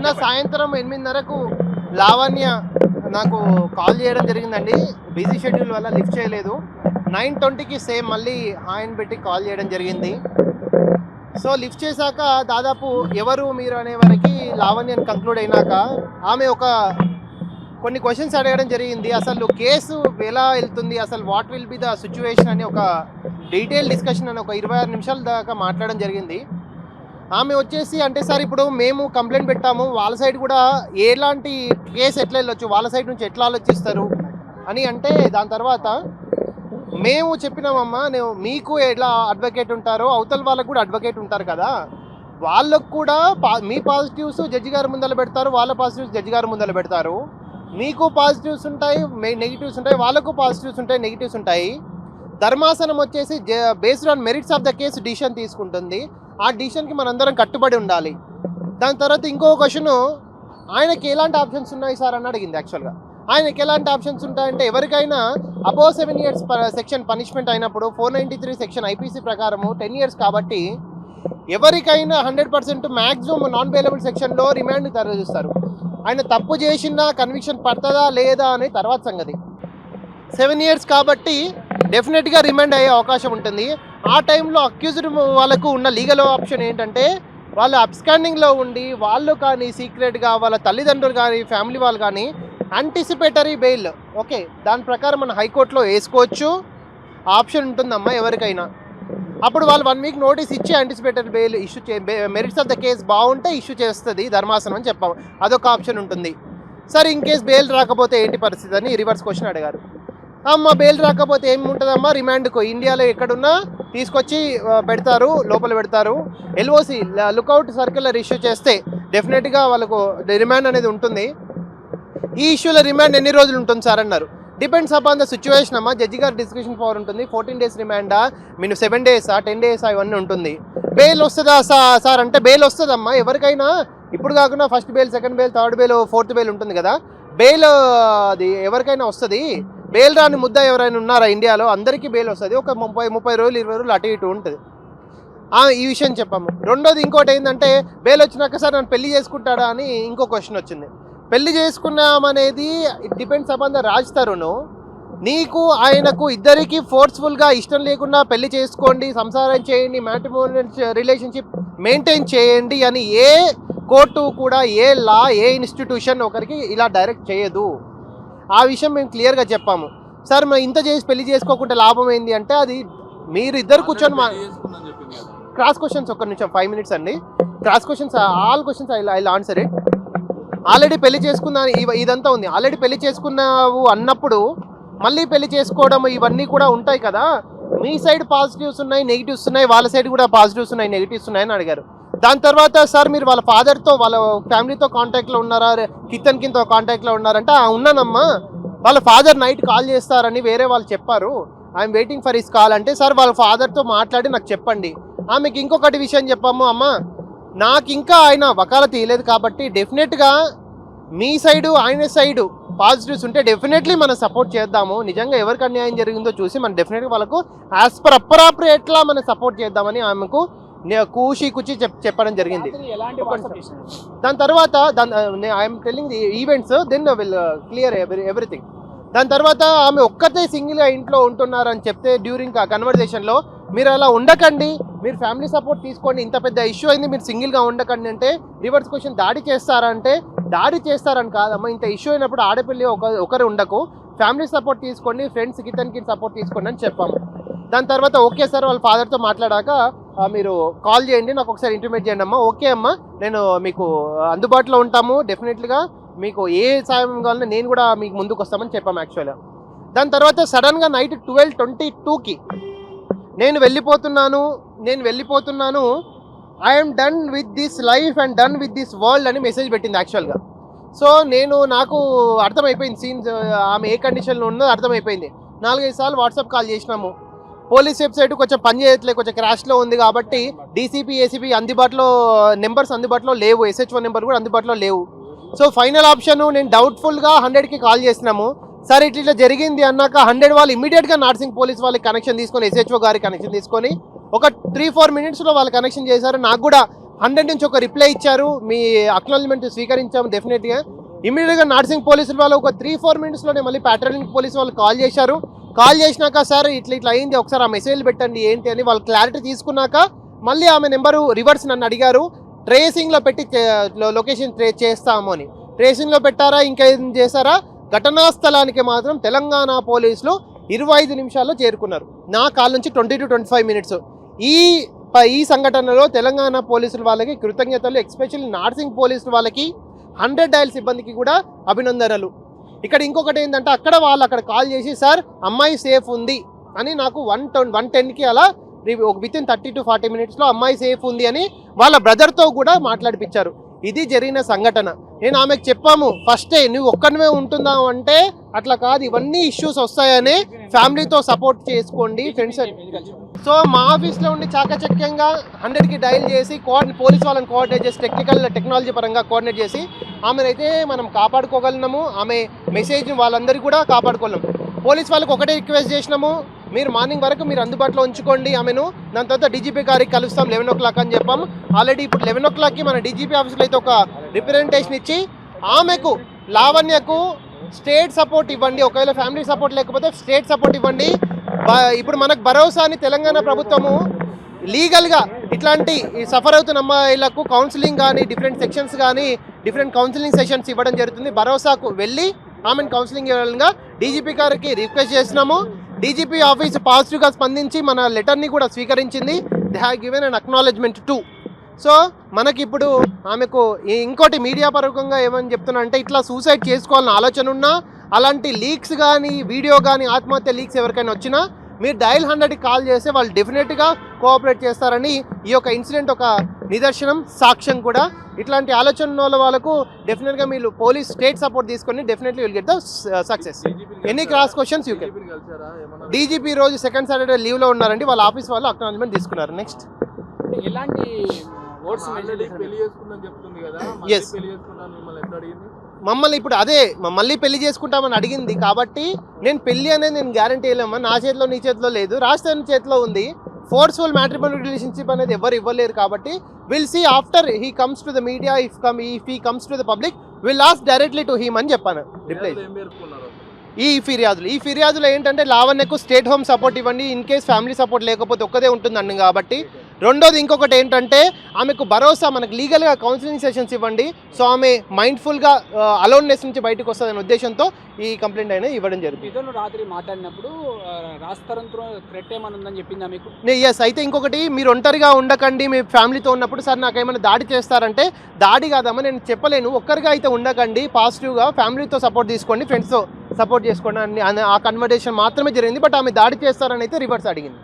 నిన్న సాయంత్రం ఎనిమిదిన్నరకు లావణ్య నాకు కాల్ చేయడం జరిగిందండి. బిజీ షెడ్యూల్ వల్ల లిఫ్ట్ చేయలేదు. నైన్ ట్వంటీకి సేమ్ మళ్ళీ ఆయన పెట్టి కాల్ చేయడం జరిగింది. సో లిఫ్ట్ చేశాక దాదాపు ఎవరు మీరు అనే వరకు లావణ్యని కంక్లూడ్ అయినాక ఆమె ఒక కొన్ని క్వశ్చన్స్ అడగడం జరిగింది. అసలు కేసు ఎలా వెళ్తుంది? అసలు what will be the situation అని ఒక డీటెయిల్ డిస్కషన్ అని ఒక ఇరవై ఆరు నిమిషాల దాకా మాట్లాడడం జరిగింది. ఆమె వచ్చేసి అంటే సార్ ఇప్పుడు మేము కంప్లైంట్ పెట్టాము వాళ్ళ సైడ్ కూడా ఎలాంటి కేసు ఎట్లా వెళ్ళొచ్చు వాళ్ళ సైడ్ నుంచి ఎట్లా ఆలోచిస్తారు అని అంటే దాని తర్వాత మేము చెప్పినామమ్మా నేను మీకు ఎలా అడ్వకేట్ ఉంటారో అవతల వాళ్ళకు కూడా అడ్వకేట్ ఉంటారు కదా వాళ్ళకు కూడా పా- మీ పాజిటివ్స్ జడ్జి గారి ముందర పెడతారు వాళ్ళ పాజిటివ్స్ జడ్జి గారి ముందర పెడతారు. మీకు పాజిటివ్స్ ఉంటాయి నెగిటివ్స్ ఉంటాయి వాళ్ళకు పాజిటివ్స్ ఉంటాయి నెగిటివ్స్ ఉంటాయి. ధర్మాసనం వచ్చేసి based on merits of the case decision తీసుకుంటుంది. ఆ డిసిషన్కి మనందరం కట్టుబడి ఉండాలి. దాని తర్వాత ఇంకో క్వశ్చన్ ఆయనకి ఎలాంటి ఆప్షన్స్ ఉన్నాయి సార్ అని అడిగింది యాక్చువల్గా ఆయనకి ఎలాంటి ఆప్షన్స్ ఉంటాయంటే ఎవరికైనా above seven years section punishment అయినప్పుడు four ninety three section IPC ప్రకారము టెన్ ఇయర్స్ కాబట్టి ఎవరికైనా hundred percent maximum non bailable సెక్షన్లో రిమాండ్ తరలిస్తారు. ఆయన తప్పు చేసినా కన్విక్షన్ పడుతుందా లేదా అనే తర్వాత సంగతి. సెవెన్ ఇయర్స్ కాబట్టి డెఫినెట్గా రిమాండ్ అయ్యే అవకాశం ఉంటుంది. ఆ టైంలో అక్యూజ్డ్ వాళ్ళకు ఉన్న లీగల్ ఆప్షన్ ఏంటంటే వాళ్ళు అబ్స్కాండింగ్లో ఉండి వాళ్ళు కానీ సీక్రెట్గా వాళ్ళ తల్లిదండ్రులు కానీ ఫ్యామిలీ వాళ్ళు కానీ యాంటిసిపేటరీ బెయిల్ ఓకే దాని ప్రకారం మన హైకోర్టులో వేసుకోవచ్చు. ఆప్షన్ ఉంటుందమ్మా ఎవరికైనా. అప్పుడు వాళ్ళు వన్ వీక్ నోటీస్ ఇచ్చి యాంటిసిపేటరీ బెయిల్ ఇష్యూ చే మెరిట్స్ ఆఫ్ ద కేసు బాగుంటే ఇష్యూ చేస్తుంది ధర్మాసనం అని చెప్పాము. అదొక ఆప్షన్ ఉంటుంది. సరే ఇన్ కేస్ బెయిల్ రాకపోతే ఏంటి పరిస్థితి అని రివర్స్ క్వశ్చన్ అడిగారు. అమ్మ బెయిల్ రాకపోతే ఏమి ఉంటుందమ్మా రిమాండ్కు ఇండియాలో ఎక్కడున్నా తీసుకొచ్చి పెడతారు లోపల పెడతారు. ఎల్ఓసి లుకౌట్ సర్క్యులర్ ఇష్యూ చేస్తే డెఫినెట్గా వాళ్ళకు రిమాండ్ అనేది ఉంటుంది. ఈ ఇష్యూలో రిమాండ్ ఎన్ని రోజులు ఉంటుంది సార్ అన్నారు. డిపెండ్స్ అపాన్ ద సిచ్యువేషన్ అమ్మా. జడ్జి గారి డిస్క్రిప్షన్ పవర్ ఉంటుంది. ఫోర్టీన్ డేస్ రిమాండా మీరు సెవెన్ డేసా టెన్ డేసా ఇవన్నీ ఉంటుంది. బెయిల్ వస్తుందా సార్ అంటే బెయిల్ వస్తుందమ్మా. ఎవరికైనా ఇప్పుడు కాకుండా first bail second bail third bail fourth bail ఉంటుంది కదా. బెయిల్ అది ఎవరికైనా వస్తుంది. బెయిల్ రాని ముద్ద ఎవరైనా ఉన్నారా ఇండియాలో? అందరికీ బెయిల్ వస్తుంది. ఒక ముప్పై ముప్పై రోజులు ఇరవై రోజులు అటు ఇటు ఉంటుంది. ఈ విషయం చెప్పాము రెండోది ఇంకోటి ఏంటంటే బెయిల్ వచ్చినాక సార్ నన్ను పెళ్ళి చేసుకుంటాడా అని ఇంకో క్వశ్చన్ వచ్చింది. పెళ్ళి చేసుకున్నామనేది it depends upon the Raj Tarun. నీకు ఆయనకు ఇద్దరికి ఫోర్స్ఫుల్గా ఇష్టం లేకుండా పెళ్ళి చేసుకోండి సంసారం చేయండి మ్యాట్రిమోనియల్ రిలేషన్షిప్ మెయింటైన్ చేయండి అని ఏ కోర్టు కూడా ఏ లా ఏ ఇన్స్టిట్యూషన్ ఒకరికి ఇలా డైరెక్ట్ చేయదు. ఆ విషయం మేము క్లియర్గా చెప్పాము. సార్ మేము ఇంత చేసి పెళ్ళి చేసుకోకుండా లాభం ఏంది అంటే అది మీరు ఇద్దరు కూర్చొని మా క్రాస్ క్వశ్చన్స్ ఒక్క నిమిషం ఫైవ్ మినిట్స్ అండి. Cross questions all questions I I answer it already పెళ్ళి చేసుకున్నా ఇదంతా ఉంది. ఆల్రెడీ పెళ్ళి చేసుకున్నావు అన్నప్పుడు మళ్ళీ పెళ్ళి చేసుకోవడం ఇవన్నీ కూడా ఉంటాయి కదా. మీ సైడ్ పాజిటివ్స్ ఉన్నాయి నెగిటివ్స్ ఉన్నాయి వాళ్ళ సైడ్ కూడా పాజిటివ్స్ ఉన్నాయి నెగిటివ్స్ ఉన్నాయని అడిగారు. దాని తర్వాత సార్ మీరు వాళ్ళ ఫాదర్తో వాళ్ళ ఫ్యామిలీతో కాంటాక్ట్లో ఉన్నారా? కితన్ కింద కాంటాక్ట్లో ఉన్నారంటే "ఆ, ఉన్నానమ్మా. వాళ్ళ ఫాదర్ నైట్ కాల్ చేస్తారని వేరే వాళ్ళు చెప్పారు. I'm waiting for his call అంటే సార్ వాళ్ళ ఫాదర్తో మాట్లాడి నాకు చెప్పండి. ఆమెకి ఇంకొకటి విషయం చెప్పాము అమ్మ. నాకు ఇంకా ఆయన వకాల తీయలేదు కాబట్టి డెఫినెట్గా మీ సైడు ఆయన సైడు పాజిటివ్స్ ఉంటే డెఫినెట్లీ మనం సపోర్ట్ చేద్దాము. నిజంగా ఎవరికి అన్యాయం జరిగిందో చూసి మనం డెఫినెట్గా వాళ్ళకు యాజ్ పర్ అప్రాప్రియేట్లా మనం సపోర్ట్ చేద్దామని ఆమెకు కూషి కుచి చెప్ చెప్పడం జరిగింది. దాని తర్వాత దాని I'm telling the events then will clear everything. దాని తర్వాత ఆమె ఒక్కతే సింగిల్గా ఇంట్లో ఉంటున్నారని చెప్తే డ్యూరింగ్ ఆ కన్వర్జేషన్లో మీరు అలా ఉండకండి మీరు ఫ్యామిలీ సపోర్ట్ తీసుకోండి ఇంత పెద్ద ఇష్యూ అయింది మీరు సింగిల్గా ఉండకండి అంటే రివర్స్ క్వశ్చన్ దాడి చేస్తారంటే దాడి చేస్తారని కాదమ్మా ఇంత ఇష్యూ అయినప్పుడు ఆడపిల్లి ఒక ఒకరు ఉండకు ఫ్యామిలీ సపోర్ట్ తీసుకోండి ఫ్రెండ్స్ కితన్కి సపోర్ట్ తీసుకోండి అని చెప్పాము. దాని తర్వాత ఓకే సార్ వాళ్ళ ఫాదర్తో మాట్లాడాక మీరు కాల్ చేయండి నాకు ఒకసారి ఇంటిమేట్ చేయండి అమ్మా. ఓకే అమ్మా. నేను మీకు అందుబాటులో ఉంటాము డెఫినెట్లీగా. మీకు ఏ సాయం కావాలన్నా నేను కూడా మీకు ముందుకు వస్తామని చెప్పాము యాక్చువల్గా. దాని తర్వాత సడన్గా నైట్ ట్వెల్వ్ ట్వంటీ టూకి నేను వెళ్ళిపోతున్నాను నేను వెళ్ళిపోతున్నాను. I'm done with this life and done with this world అని మెసేజ్ పెట్టింది యాక్చువల్గా. సో నేను నాకు అర్థమైపోయింది సీన్స్ ఆమె ఏ కండిషన్లో ఉందో అర్థమైపోయింది. నాలుగైదు సార్లు వాట్సాప్ కాల్ చేసినాము. పోలీస్ వెబ్సైట్ కొంచెం పని చేయట్లేదు కొంచెం క్రాష్లో ఉంది కాబట్టి డీసీపీ ఏసీపీ అందుబాటులో నెంబర్స్ అందుబాటులో లేవు ఎస్హెచ్ఓ నెంబర్ కూడా అందుబాటులో లేవు. సో ఫైనల్ ఆప్షన్ నేను డౌట్ఫుల్గా హండ్రెడ్కి కాల్ చేసినాము. సరే ఇట్లా ఇట్లా జరిగింది అన్నాక హండ్రెడ్ వాళ్ళు ఇమీడియట్గా నార్సింగ్ పోలీస్ వాళ్ళకి కనెక్షన్ తీసుకొని ఎస్హెచ్ఓ గారి కనెక్షన్ తీసుకొని ఒక త్రీ ఫోర్ మినిట్స్లో వాళ్ళు కనెక్షన్ చేశారు. నాకు కూడా హండ్రెడ్ నుంచి ఒక రిప్లై ఇచ్చారు. మీ అక్నాలజ్మెంట్ స్వీకరించాము డెఫినెట్గా ఇమీడియట్గా నార్సింగ్ పోలీసులు వాళ్ళు ఒక త్రీ ఫోర్ మినిట్స్లోనే మళ్ళీ ప్యాట్రోలింగ్ పోలీసు వాళ్ళు కాల్ చేశారు. కాల్ చేసినాక సార్ ఇట్లా ఇట్లా అయింది. ఒకసారి ఆ మెసేజ్ పెట్టండి. ఏంటి అని వాళ్ళు క్లారిటీ తీసుకున్నాక మళ్ళీ ఆమె నెంబరు రివర్స్ నన్ను అడిగారు. ట్రేసింగ్లో పెట్టి లొకేషన్ ట్రే చేస్తాము అని. ట్రేసింగ్లో పెట్టారా? ఇంకా ఏం చేశారా? ఘటనా స్థలానికి మాత్రం తెలంగాణ పోలీసులు ఇరవై ఐదు నిమిషాల్లో చేరుకున్నారు. నా కాల్ నుంచి twenty to twenty five minutes. ఈ ఈ సంఘటనలో తెలంగాణ పోలీసుల వాళ్ళకి కృతజ్ఞతలు. ఎక్స్పెషల్లీ నార్సింగ్ పోలీసుల వాళ్ళకి హండ్రెడ్ డైల్ సిబ్బందికి కూడా అభినందనలు. ఇక్కడ ఇంకొకటి ఏంటంటే అక్కడ వాళ్ళు అక్కడ కాల్ చేసి సార్ అమ్మాయి సేఫ్ ఉంది అని నాకు వన్ టెన్ వన్ టెన్కి అలా ఒక within thirty to forty మినిట్స్లో అమ్మాయి సేఫ్ ఉంది అని వాళ్ళ బ్రదర్తో కూడా మాట్లాడిపించారు. ఇది జరిగిన సంఘటన. నేను ఆమెకు చెప్పాము ఫస్టే నువ్వు ఒక్కనివే ఉంటుందావు అంటే అట్లా కాదు. ఇవన్నీ ఇష్యూస్ వస్తాయని ఫ్యామిలీతో సపోర్ట్ చేసుకోండి ఫ్రెండ్స్ సో మా ఆఫీస్లో ఉండి చాకచక్యంగా హండ్రెడ్కి డైల్ చేసి కోఆర్డి పోలీస్ వాళ్ళని కోఆర్డినేట్ చేసి టెక్నికల్ టెక్నాలజీ పరంగా కోఆర్డినేట్ చేసి ఆమెనైతే మనం కాపాడుకోగలిగినాము. ఆమె మెసేజ్ వాళ్ళందరికీ కూడా కాపాడుకోలేము పోలీస్ వాళ్ళకి ఒకటే రిక్వెస్ట్ చేసినాము. మీరు మార్నింగ్ వరకు మీరు అందుబాటులో ఉంచుకోండి ఆమెను. దాని తర్వాత డీజీపీ గారికి కలుస్తాం లెవెన్ ఓ క్లాక్ అని చెప్పాం. ఆల్రెడీ ఇప్పుడు లెవెన్ ఓ క్లాక్కి మన డీజీపీ ఆఫీస్లో అయితే ఒక రిప్రజెంటేషన్ ఇచ్చి ఆమెకు లావణ్యకు స్టేట్ సపోర్ట్ ఇవ్వండి. ఒకవేళ ఫ్యామిలీ సపోర్ట్ లేకపోతే స్టేట్ సపోర్ట్ ఇవ్వండి. ఇప్పుడు మనకు భరోసా అని తెలంగాణ ప్రభుత్వము లీగల్గా ఇట్లాంటి సఫర్ అవుతున్న అమ్మాయిలకు కౌన్సిలింగ్ కానీ డిఫరెంట్ సెక్షన్స్ కానీ డిఫరెంట్ కౌన్సిలింగ్ సెషన్స్ ఇవ్వడం జరుగుతుంది. భరోసాకు వెళ్ళి ఆమెను కౌన్సిలింగ్ ఇవ్వాలంగా డీజీపీ గారికి రిక్వెస్ట్ చేసినాము డీజీపీ ఆఫీస్ పాజిటివ్గా స్పందించి మన లెటర్ని కూడా స్వీకరించింది. They have given and acknowledgement to so మనకి ఇప్పుడు ఆమెకు ఈ- ఇంకోటి మీడియా పరకంగా ఏమని చెప్తున్నా అంటే ఇట్లా సూసైడ్ చేసుకోవాలని ఆలోచన ఉన్నా అలాంటి లీక్స్ కానీ వీడియో కానీ ఆత్మహత్య లీక్స్ ఎవరికైనా వచ్చినా మీరు డయల్ హండ్రెడ్కి కాల్ చేస్తే వాళ్ళు డెఫినెట్గా కోఆపరేట్ చేస్తారని ఈ యొక్క ఇన్సిడెంట్ ఒక నిదర్శనం సాక్ష్యం కూడా. ఇట్లాంటి ఆలోచన వాళ్ళకు డెఫినెట్గా మీరు పోలీస్ స్టేట్ సపోర్ట్ తీసుకొని definitely will get the success any cross questions you can DGP రోజు సెకండ్ సాటర్డే లీవ్లో ఉన్నారండి. వాళ్ళ ఆఫీస్ వాళ్ళు అక్నాలజ్మెంట్ తీసుకున్నారు. నెక్స్ట్ ఎలాంటి మిమ్మల్ని ఎట్లా అడిగింది? మమ్మల్ని ఇప్పుడు అదే మళ్ళీ పెళ్ళి చేసుకుంటామని అడిగింది. కాబట్టి నేను పెళ్ళి అనేది నేను గ్యారంటీ వేయలేమా నా చేతిలో నీ చేతిలో లేదు. రాజధాని చేతిలో ఉంది. ఫోర్స్ఫుల్ మ్యాట్రిమోనల్ రిలేషన్షిప్ అనేది ఎవరు ఇవ్వలేరు కాబట్టి will see after he comes to the media if come if he comes to the public will ask directly to him అని చెప్పాను. రిప్లై? ఈ ఫిర్యాదులు. ఈ ఫిర్యాదులు ఏంటంటే లావణ్యకు స్టేట్ హోమ్ సపోర్ట్ ఇవ్వండి ఇన్ కేస్ ఫ్యామిలీ సపోర్ట్ లేకపోతే ఒక్కదే ఉంటుందండి కాబట్టి రెండోది ఇంకొకటి ఏంటంటే ఆమెకు భరోసా మనకు లీగల్గా కౌన్సిలింగ్ సెషన్స్ ఇవ్వండి. సో ఆమె మైండ్ఫుల్గా అలోన్నెస్ నుంచి బయటకు వస్తుందనే ఉద్దేశంతో ఈ కంప్లైంట్ అనేది ఇవ్వడం జరిగింది. రాత్రి మాట్లాడినప్పుడు రాస్తారంతో థ్రెట్ చెప్పిందా మీకు? ఎస్ అయితే ఇంకొకటి మీరు ఒంటరిగా ఉండకండి మీ ఫ్యామిలీతో ఉన్నప్పుడు సార్ నాకు ఏమైనా దాడి చేస్తారంటే దాడి కాదమ్మా నేను చెప్పలేను. ఒక్కరిగా అయితే ఉండకండి పాజిటివ్గా ఫ్యామిలీతో సపోర్ట్ తీసుకోండి ఫ్రెండ్స్తో సపోర్ట్ చేసుకోండి అని అని ఆ కన్వర్జేషన్ మాత్రమే జరిగింది. బట్ ఆమె దాడి చేస్తారని అయితే రివర్స్ అడిగింది.